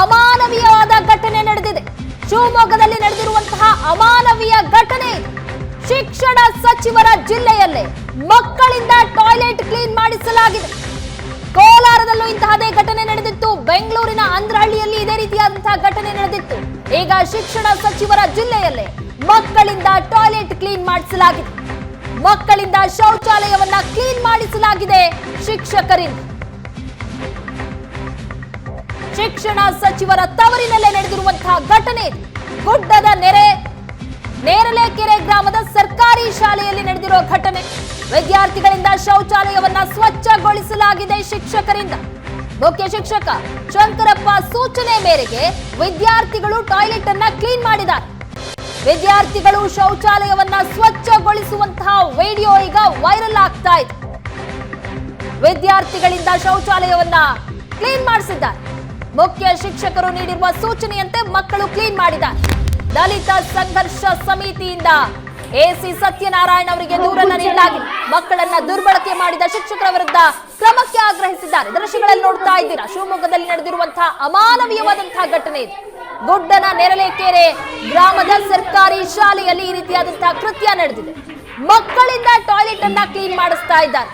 ಅಮಾನವೀಯವಾದ ಘಟನೆ ನಡೆದಿದೆ. ಶಿವಮೊಗ್ಗದಲ್ಲಿ ನಡೆದಿರುವಂತಹ ಅಮಾನವೀಯ ಘಟನೆ ಶಿಕ್ಷಣ ಸಚಿವರ ಜಿಲ್ಲೆಯಲ್ಲೇ ಮಕ್ಕಳಿಂದ ಟಾಯ್ಲೆಟ್ ಕ್ಲೀನ್ ಮಾಡಿಸಲಾಗಿದೆ. ಕೋಲಾರದಲ್ಲೂ ಇಂತಹದೇ ಘಟನೆ ನಡೆದಿತ್ತು. ಬೆಂಗಳೂರಿನ ಅಂದ್ರಹಳ್ಳಿಯಲ್ಲಿ ಇದೇ ರೀತಿಯಾದಂತಹ ಘಟನೆ ನಡೆದಿತ್ತು. ಈಗ ಶಿಕ್ಷಣ ಸಚಿವರ ಜಿಲ್ಲೆಯಲ್ಲೇ ಮಕ್ಕಳಿಂದ ಟಾಯ್ಲೆಟ್ ಕ್ಲೀನ್ ಮಾಡಿಸಲಾಗಿದೆ. ಮಕ್ಕಳಿಂದ ಶೌಚಾಲಯವನ್ನ ಕ್ಲೀನ್ ಮಾಡಿಸಲಾಗಿದೆ ಶಿಕ್ಷಕರಿಂದ. ಶಿಕ್ಷಣ ಸಚಿವರ ತವರಿನಲ್ಲೇ ನಡೆದಿರುವಂತಹ ಘಟನೆ ಗುಡ್ಡದ ನೆರೆ ನೇರಲೆಕೆರೆ ಗ್ರಾಮದ ಸರ್ಕಾರಿ ಶಾಲೆಯಲ್ಲಿ ನಡೆದಿರುವ ಘಟನೆ. ವಿದ್ಯಾರ್ಥಿಗಳಿಂದ ಶೌಚಾಲಯವನ್ನ ಸ್ವಚ್ಛಗೊಳಿಸಲಾಗಿದೆ ಶಿಕ್ಷಕರಿಂದ. ಮುಖ್ಯ ಶಿಕ್ಷಕ ಶಂಕರಪ್ಪ ಸೂಚನೆ ಮೇರೆಗೆ ವಿದ್ಯಾರ್ಥಿಗಳು ಟಾಯ್ಲೆಟ್ ಅನ್ನ ಕ್ಲೀನ್ ಮಾಡಿದ್ದಾರೆ. ವಿದ್ಯಾರ್ಥಿಗಳು ಶೌಚಾಲಯವನ್ನ ಸ್ವಚ್ಛಗೊಳಿಸುವಂತಹ ವಿಡಿಯೋ ಈಗ ವೈರಲ್ ಆಗ್ತಾ ಇದೆ. ವಿದ್ಯಾರ್ಥಿಗಳಿಂದ ಶೌಚಾಲಯವನ್ನ ಕ್ಲೀನ್ ಮಾಡಿಸಿದ್ದಾರೆ. ಮುಖ್ಯ ಶಿಕ್ಷಕರು ನೀಡಿರುವ ಸೂಚನೆಯಂತೆ ಮಕ್ಕಳು ಕ್ಲೀನ್ ಮಾಡಿದ್ದಾರೆ. ದಲಿತ ಸಂಘರ್ಷ ಸಮಿತಿಯಿಂದ ಎಸಿ ಸತ್ಯನಾರಾಯಣ ಅವರಿಗೆ ದೂರನ್ನ ನೀಡಲಾಗಿದೆ. ಮಕ್ಕಳನ್ನ ದುರ್ಬಳಕೆ ಮಾಡಿದ ಶಿಕ್ಷಕರ ವಿರುದ್ಧ ಕ್ರಮಕ್ಕೆ ಆಗ್ರಹಿಸಿದ್ದಾರೆ. ದೃಶ್ಯಗಳಲ್ಲಿ ನೋಡ್ತಾ ಇದ್ದೀರಾ, ಶಿವಮೊಗ್ಗದಲ್ಲಿ ನಡೆದಿರುವಂತಹ ಅಮಾನವೀಯವಾದಂತಹ ಘಟನೆ ಇದು. ಗುಡ್ಡನ ನೆರಳೇಕೆರೆ ಗ್ರಾಮದ ಸರ್ಕಾರಿ ಶಾಲೆಯಲ್ಲಿ ಈ ರೀತಿಯಾದಂತಹ ಕೃತ್ಯ ನಡೆದಿದೆ. ಮಕ್ಕಳಿಂದ ಟಾಯ್ಲೆಟ್ ಅನ್ನ ಕ್ಲೀನ್ ಮಾಡಿಸ್ತಾ ಇದ್ದಾರೆ.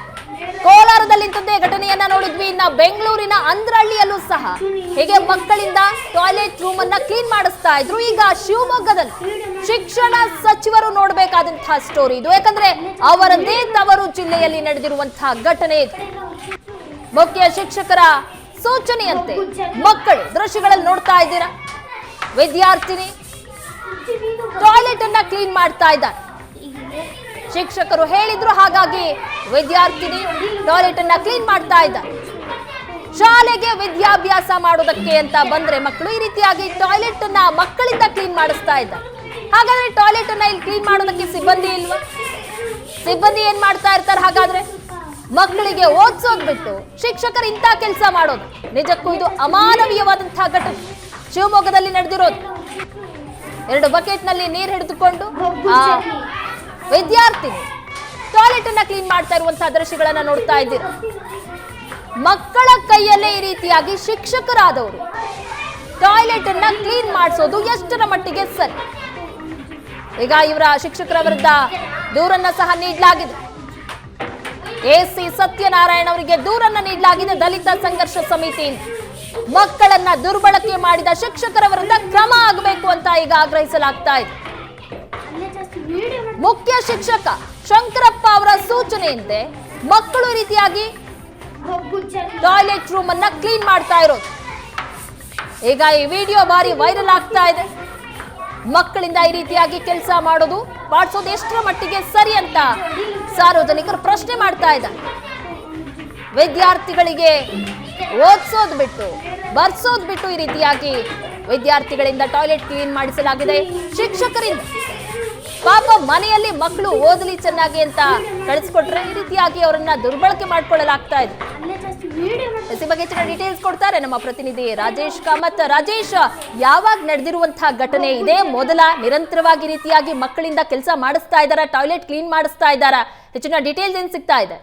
ಕೋಲಾರದಲ್ಲಿ ಇಂಥದ್ದೇ ಘಟನೆಯನ್ನ ನೋಡಿದ್ವಿ. ಇನ್ನ ಬೆಂಗಳೂರಿನ ಅಂದ್ರಹಳ್ಳಿಯಲ್ಲೂ ಸಹ ಹೇಗೆ ಮಕ್ಕಳಿಂದ ಟಾಯ್ಲೆಟ್ ರೂಮ್ ಅನ್ನ ಕ್ಲೀನ್ ಮಾಡಿಸ್ತಾ ಇದ್ರು. ಈಗ ಶಿವಮೊಗ್ಗದಲ್ಲಿ ಶಿಕ್ಷಣ ಸಚಿವರು ನೋಡಬೇಕಾದಂತಹ ಸ್ಟೋರಿ ಇದು. ಯಾಕಂದ್ರೆ ಅವರದೇ ತವರು ಜಿಲ್ಲೆಯಲ್ಲಿ ನಡೆದಿರುವಂತಹ ಘಟನೆ ಇದು. ಮುಖ್ಯ ಶಿಕ್ಷಕರ ಸೂಚನೆಯಂತೆ ಮಕ್ಕಳು ದೃಶ್ಯಗಳಲ್ಲಿ ನೋಡ್ತಾ ಇದ್ದೀರಾ? ವಿದ್ಯಾರ್ಥಿನಿ ಟಾಯ್ಲೆಟ್ ಅನ್ನ ಕ್ಲೀನ್ ಮಾಡ್ತಾ ಇದ್ದಾರೆ ಶಿಕ್ಷಕರು ಹೇಳಿದ್ರು ಹಾಗಾಗಿ ವಿದ್ಯಾರ್ಥಿನಿ ಟಾಯ್ಲೆಟ್ ಅನ್ನ ಕ್ಲೀನ್ ಮಾಡ್ತಾ ಇದ್ದ. ಶಾಲೆಗೆ ವಿದ್ಯಾಭ್ಯಾಸ ಮಾಡೋದಕ್ಕೆ ಅಂತ ಬಂದ್ರೆ ಮಕ್ಕಳು ಈ ರೀತಿಯಾಗಿ ಟಾಯ್ಲೆಟ್ ಅನ್ನ ಮಕ್ಕಳಿಂದ ಕ್ಲೀನ್ ಮಾಡಿಸ್ತಾ ಇದ್ದ. ಹಾಗಾದ್ರೆ ಟಾಯ್ಲೆಟ್ ಅನ್ನ ಇಲ್ಲಿ ಕ್ಲೀನ್ ಮಾಡೋದಕ್ಕೆ ಸಿಬ್ಬಂದಿ ಇಲ್ವಾ? ಸಿಬ್ಬಂದಿ ಏನ್ ಮಾಡ್ತಾ ಇರ್ತಾರೆ ಹಾಗಾದ್ರೆ? ಮಕ್ಕಳಿಗೆ ಓದಿಸೋದ್ ಬಿಟ್ಟು ಶಿಕ್ಷಕರು ಇಂಥ ಕೆಲಸ ಮಾಡೋದು. ನಿಜಕ್ಕೂ ಇದು ಅಮಾನವೀಯವಾದಂತಹ ಘಟನೆ. ಶಿವಮೊಗ್ಗದಲ್ಲಿ ನಡೆದಿರೋದು. ಎರಡು ಬಕೆಟ್ನಲ್ಲಿ ನೀರು ಹಿಡಿದುಕೊಂಡು ವಿದ್ಯಾರ್ಥಿನಿ ಟಾಯ್ಲೆಟ್ ಅನ್ನ ಕ್ಲೀನ್ ಮಾಡ್ತಾ ಇರುವಂತಹ ದೃಶ್ಯಗಳನ್ನ ನೋಡ್ತಾ ಇದ್ದೀರಾ. ಮಕ್ಕಳ ಕೈಯಲ್ಲೇ ಈ ರೀತಿಯಾಗಿ ಶಿಕ್ಷಕರಾದವರು ಟಾಯ್ಲೆಟ್ ಅನ್ನ ಕ್ಲೀನ್ ಮಾಡಿಸೋದು ಎಷ್ಟರ ಮಟ್ಟಿಗೆ ಸರಿ? ಈಗ ಇವರ ಶಿಕ್ಷಕರ ವಿರುದ್ಧ ದೂರನ್ನ ಸಹ ನೀಡಲಾಗಿದೆ. ಎಸಿ ಸತ್ಯನಾರಾಯಣ ಅವರಿಗೆ ದೂರನ್ನ ನೀಡಲಾಗಿದೆ ದಲಿತ ಸಂಘರ್ಷ ಸಮಿತಿ ಮಕ್ಕಳನ್ನ ದುರ್ಬಳಕೆ ಮಾಡಿದ ಶಿಕ್ಷಕರ ವಿರುದ್ಧ ಕ್ರಮ ಆಗಬೇಕು ಅಂತ ಈಗ ಆಗ್ರಹಿಸಲಾಗ್ತಾ ಇದೆ. ಮುಖ್ಯ ಶಿಕ್ಷಕ ಶಂಕರಪ್ಪ ಅವರ ಸೂಚನೆಯಂತೆ ಮಕ್ಕಳು ರೀತಿಯಾಗಿ ಟಾಯ್ಲೆಟ್ ರೂಮ್ ಅನ್ನ ಕ್ಲೀನ್ ಮಾಡ್ತಾ ಇರೋದು. ಈಗ ಈ ವಿಡಿಯೋ ಬಾರಿ ವೈರಲ್ ಆಗ್ತಾ ಇದೆ. ಮಕ್ಕಳಿಂದ ಈ ರೀತಿಯಾಗಿ ಕೆಲಸ ಮಾಡೋದು ಮಾಡಿಸೋದು ಎಷ್ಟರ ಮಟ್ಟಿಗೆ ಸರಿ ಅಂತ ಸಾರ್ವಜನಿಕರು ಪ್ರಶ್ನೆ ಮಾಡ್ತಾ ಇದ್ದಾರೆ. ವಿದ್ಯಾರ್ಥಿಗಳಿಗೆ ಓದಿಸೋದು ಬಿಟ್ಟು, ಬರ್ಸೋದು ಬಿಟ್ಟು ಈ ರೀತಿಯಾಗಿ ವಿದ್ಯಾರ್ಥಿಗಳಿಂದ ಟಾಯ್ಲೆಟ್ ಕ್ಲೀನ್ ಮಾಡಿಸಲಾಗಿದೆ. ಶಿಕ್ಷಕರಿಂದ ಪಾಪ ಮನೆಯಲ್ಲಿ ಮಕ್ಕಳು ಓದಲಿ ಚೆನ್ನಾಗಿ ಅಂತ ಕಳಿಸ್ಕೊಟ್ರೆ ಈ ರೀತಿಯಾಗಿ ಅವರನ್ನ ದುರ್ಬಳಕೆ ಮಾಡ್ಕೊಳ್ಳಲಾಗ್ತಾ ಇದೆ. ಈ ಬಗ್ಗೆ ಹೆಚ್ಚಿನ ಡೀಟೇಲ್ಸ್ ಕೊಡ್ತಾರೆ ನಮ್ಮ ಪ್ರತಿನಿಧಿ ರಾಜೇಶ್ ಕಾಮತ್. ರಾಜೇಶ್, ಯಾವಾಗ ನಡೆದಿರುವಂತಹ ಘಟನೆ ಇದೆ? ಮೊದಲ ನಿರಂತರವಾಗಿ ರೀತಿಯಾಗಿ ಮಕ್ಕಳಿಂದ ಕೆಲಸ ಮಾಡಿಸ್ತಾ ಇದ್ದಾರ? ಟಾಯ್ಲೆಟ್ ಕ್ಲೀನ್ ಮಾಡಿಸ್ತಾ ಇದ್ದಾರಾ? ಹೆಚ್ಚಿನ ಡೀಟೇಲ್ಸ್ ಏನ್ ಸಿಗ್ತಾ ಇದೆ?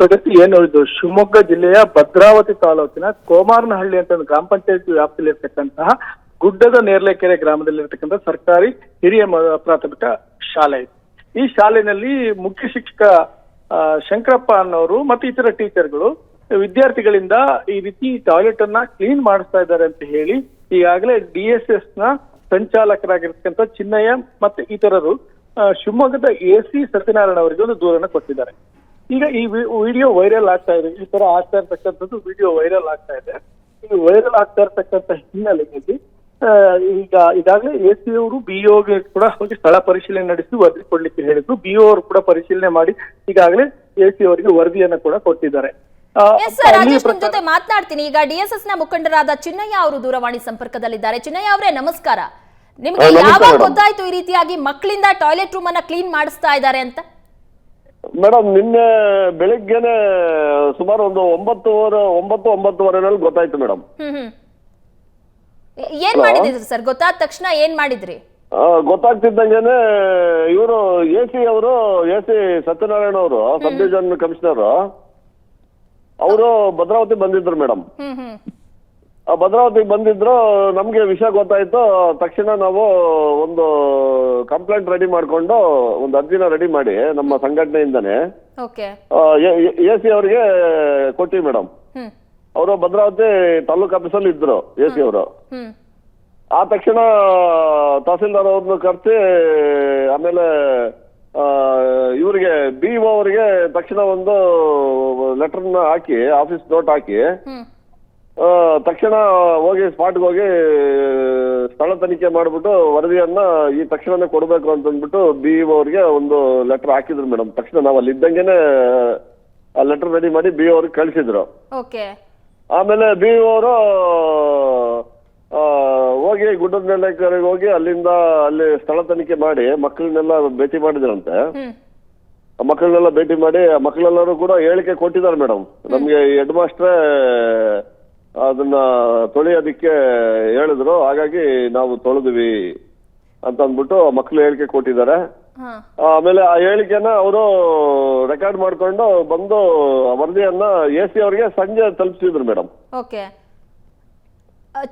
ಪ್ರಗತಿ, ಏನು ಇದು ಶಿವಮೊಗ್ಗ ಜಿಲ್ಲೆಯ ಭದ್ರಾವತಿ ತಾಲೂಕಿನ ಕೋಮಾರನಹಳ್ಳಿ ಅಂತ ಗ್ರಾಮ ಪಂಚಾಯತ್ ವ್ಯಾಪ್ತಿಯಲ್ಲಿ ಇರ್ತಕ್ಕಂತಹ ಗುಡ್ಡದ ನೇರ್ಲೆಕೆರೆ ಗ್ರಾಮದಲ್ಲಿ ಇರ್ತಕ್ಕಂಥ ಸರ್ಕಾರಿ ಹಿರಿಯ ಪ್ರಾಥಮಿಕ ಶಾಲೆ. ಇದು ಈ ಶಾಲೆಯಲ್ಲಿ ಮುಖ್ಯ ಶಿಕ್ಷಕ ಶಂಕರಪ್ಪ ಅನ್ನೋರು ಮತ್ತೆ ಇತರ ಟೀಚರ್ಗಳು ವಿದ್ಯಾರ್ಥಿಗಳಿಂದ ಈ ರೀತಿ ಟಾಯ್ಲೆಟ್ ಅನ್ನ ಕ್ಲೀನ್ ಮಾಡಿಸ್ತಾ ಇದ್ದಾರೆ ಅಂತ ಹೇಳಿ ಈಗಾಗಲೇ ಡಿ ಎಸ್ ಎಸ್ನ ಸಂಚಾಲಕರಾಗಿರ್ತಕ್ಕಂಥ ಚಿನ್ನಯ್ಯ ಮತ್ತೆ ಇತರರು ಶಿವಮೊಗ್ಗದ ಎ ಸಿ ಸತ್ಯನಾರಾಯಣ ಅವರಿಗೆ ಒಂದು ದೂರನ್ನ ಕೊಟ್ಟಿದ್ದಾರೆ. ಈಗ ಈ ವಿಡಿಯೋ ವೈರಲ್ ಆಗ್ತಾ ಇದೆ. ಈ ತರ ಆಗ್ತಾ ಇರ್ತಕ್ಕಂಥದ್ದು ವಿಡಿಯೋ ವೈರಲ್ ಆಗ್ತಾ ಇದೆ. ಈ ವೈರಲ್ ಆಗ್ತಾ ಇರ್ತಕ್ಕಂಥ ಹಿನ್ನೆಲೆಯಲ್ಲಿ ಈಗ ಈಗಾಗಲೇ ಎ ಸಿ ಅವರು ಬಿಒಗೆ ಕೂಡ ಹೋಗಿ ಸ್ಥಳ ಪರಿಶೀಲನೆ ನಡೆಸಿ ವರದಿ ಕೊಡ್ಲಿಕ್ಕೆ ಹೇಳಿದ್ರು. ಬಿಒ ಅವರು ಕೂಡ ಪರಿಶೀಲನೆ ಮಾಡಿ ಈಗಾಗಲೇ ಎ ಸಿ ಅವರಿಗೆ ವರದಿಯನ್ನ ಕೂಡ ಕೊಟ್ಟಿದ್ದಾರೆ. ಎಸ್ ರಾಜೇಶ್ ನಿಮ್ ಜೊತೆ ಮಾತನಾಡ್ತೀನಿ. ಈಗ ಡಿಎಸ್ಎಸ್ನ ಮುಖಂಡರಾದ ಚಿನ್ನಯ್ಯ ಅವರು ದೂರವಾಣಿ ಸಂಪರ್ಕದಲ್ಲಿದ್ದಾರೆ. ಚಿನ್ನಯ್ಯ ಅವರೇ ನಮಸ್ಕಾರ. ನಿಮ್ಗೆ ಯಾವಾಗ. ಗೊತ್ತಾಯ್ತು ಈ ರೀತಿಯಾಗಿ ಮಕ್ಕಳಿಂದ ಟಾಯ್ಲೆಟ್ ರೂಮ್ ಅನ್ನ ಕ್ಲೀನ್ ಮಾಡಿಸ್ತಾ ಇದ್ದಾರೆ ಅಂತ? ಮೇಡಮ್ ನಿನ್ನೆ ಬೆಳಿಗ್ಗೆನೆ ಸುಮಾರು ಒಂದು ಒಂಬತ್ತುವರೆ ಒಂಬತ್ತು ಒಂಬತ್ತುವರೆನಲ್ಲಿ ಗೊತ್ತಾಯ್ತು ಮೇಡಮ್. ಏನ್ ಮಾಡಿದ್ರಿ ಸರ್? ಗೊತ್ತಾದ ತಕ್ಷಣ ಏನ್ ಮಾಡಿದ್ರಿ? ಗೊತ್ತಾಗ್ತಿದ್ದಂಗೆನೆ ಇವರು ಎ ಸಿ ಅವರು ಎ ಸಿ ಸತ್ಯನಾರಾಯಣ ಅವರು ಸಬ್ ಡಿವಿಷನ್ ಕಮಿಷನರ್. ಅವರು ಭದ್ರಾವತಿ ಬಂದಿದ್ರು ಮೇಡಮ್ ಭದ್ರಾವತಿಗೆ ಬಂದಿದ್ರು ನಮ್ಗೆ ವಿಷಯ ಗೊತ್ತಾಯ್ತು. ತಕ್ಷಣ ನಾವು ಒಂದು ಕಂಪ್ಲೇಂಟ್ ರೆಡಿ ಮಾಡ್ಕೊಂಡು ಒಂದು ಅರ್ಜಿನ ರೆಡಿ ಮಾಡಿ ನಮ್ಮ ಸಂಘಟನೆಯಿಂದನೇ ಎ ಸಿ ಅವರಿಗೆ ಕೊಟ್ಟಿ ಮೇಡಮ್ ಅವರು ಭದ್ರಾವತಿ ತಾಲೂಕ್ ಆಫೀಸಲ್ಲಿ ಇದ್ರು ಎ ಸಿ ಅವರು. ಹ್ಮ್. ಆ ತಕ್ಷಣ ತಹಸೀಲ್ದಾರ್ ಅವ್ರನ್ನ ಕರೆಸಿ ಆಮೇಲೆ ಇವರಿಗೆ ಬಿ ಅವರಿಗೆ ತಕ್ಷಣ ಒಂದು ಲೆಟರ್ನ ಹಾಕಿ ಆಫೀಸ್ ನೋಟ್ ಹಾಕಿ ಹ್ಮ್. ಆ, ತಕ್ಷಣ ಹೋಗಿ ಸ್ಪಾಟ್ಗೆ ಹೋಗಿ ಸ್ಥಳ ತನಿಖೆ ಮಾಡ್ಬಿಟ್ಟು ವರದಿಯನ್ನ ಈ ತಕ್ಷಣನೇ ಕೊಡಬೇಕು ಅಂತ ಅಂದ್ಬಿಟ್ಟು ಬಿ ಅವರಿಗೆ ಒಂದು ಲೆಟರ್ ಹಾಕಿದ್ರು ಮೇಡಮ್. ತಕ್ಷಣ ನಾವು ಅಲ್ಲಿ ಇದ್ದಂಗೆನೆ ಆ ಲೆಟರ್ ರೆಡಿ ಮಾಡಿ ಬಿ ಅವ್ರಿಗೆ ಕಳಿಸಿದ್ರು. ಓಕೆ ಆಮೇಲೆ ಬಿ ಅವರು ಹೋಗಿ ಗುಡ್ಡದ ಮೇಲೆ ಹೋಗಿ ಅಲ್ಲಿಂದ ಅಲ್ಲಿ ಸ್ಥಳ ತನಿಖೆ ಮಾಡಿ ಮಕ್ಕಳನ್ನೆಲ್ಲ ಭೇಟಿ ಮಾಡಿದ್ರಂತೆ. ಮಕ್ಕಳನ್ನೆಲ್ಲ ಭೇಟಿ ಮಾಡಿ ಆ ಮಕ್ಕಳೆಲ್ಲರೂ ಕೂಡ ಹೇಳಿಕೆ ಕೊಟ್ಟಿದ್ದಾರೆ ಮೇಡಮ್. ನಮ್ಗೆ ಹೆಡ್ ಮಾಸ್ಟ್ರೇ ಅದನ್ನ ತೊಳೆಯೋದಿಕ್ಕೆ ಹೇಳಿದ್ರು. ಹಾಗಾಗಿ ನಾವು ತೊಳೆದ್ವಿ ಅಂತ ಅಂದ್ಬಿಟ್ಟು ಮಕ್ಕಳು ಹೇಳಿಕೆ ಕೊಟ್ಟಿದ್ದಾರೆ. ಆಮೇಲೆ ಆ ಹೇಳಿಕೆನ ಅವರು ರೆಕಾರ್ಡ್ ಮಾಡ್ಕೊಂಡು ಬಂದು ವರದಿಯನ್ನ ಎ ಸಿ ಅವರಿಗೆ ಸಂಜೆ ತಲುಪಿಸಿದ್ರು ಮೇಡಮ್. ಓಕೆ.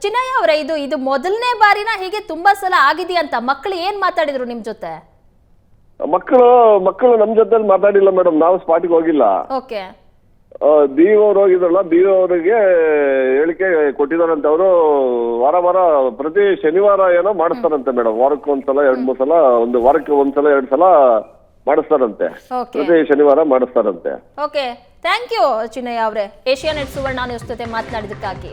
ಚಿನ್ನಯ್ಯ ಅವರೇ ಇದು ಇದು ಮೊದಲನೇ ಬಾರಿನ ಹೀಗೆ ತುಂಬಾ ಸಲ ಆಗಿದೆಯಂತ ಮಕ್ಕಳು ಏನ್ ಮಾತಾಡಿದ್ರು ನಿಮ್ ಜೊತೆ? ಮಕ್ಕಳು ಮಕ್ಕಳು ನಮ್ ಜೊತೆ ಮಾತಾಡಿಲ್ಲ ಮೇಡಮ್ ನಾವು ಸ್ಪಾಟಿಗೆ ಹೋಗಿಲ್ಲ. ಓಕೆ. ಬಿ ಅವ್ರು ಹೋಗಿದ್ರಲ್ಲ ಬಿ ಅವರಿಗೆ ಹೇಳಿಕೆ ಕೊಟ್ಟಿದಾರಂತೆ ಅವರು. ವಾರ ವಾರ ಪ್ರತಿ ಶನಿವಾರ ಏನೋ ಮಾಡಿಸ್ತಾರಂತೆ ಮೇಡಮ್. ವಾರಕ್ಕೆ ಒಂದ್ಸಲ ಎರಡ್ ಮೂರ್ ಸಲ ಒಂದು ವಾರಕ್ಕೆ ಒಂದ್ಸಲ ಎರಡ್ ಸಲ ಮಾಡಿಸ್ತಾರಂತೆ. ಪ್ರತಿ ಶನಿವಾರ ಮಾಡಿಸ್ತಾರಂತೆ. ಓಕೆ. ಥ್ಯಾಂಕ್ ಯು ಚಿನ್ನಯ್ಯ ಅವರೇ. ಏಷ್ಯಾ ನೆಟ್ ಸುವರ್ಣ ನ್ಯೂಸ್ ಜೊತೆ ಮಾತನಾಡಿದಕ್ಕಾಗಿ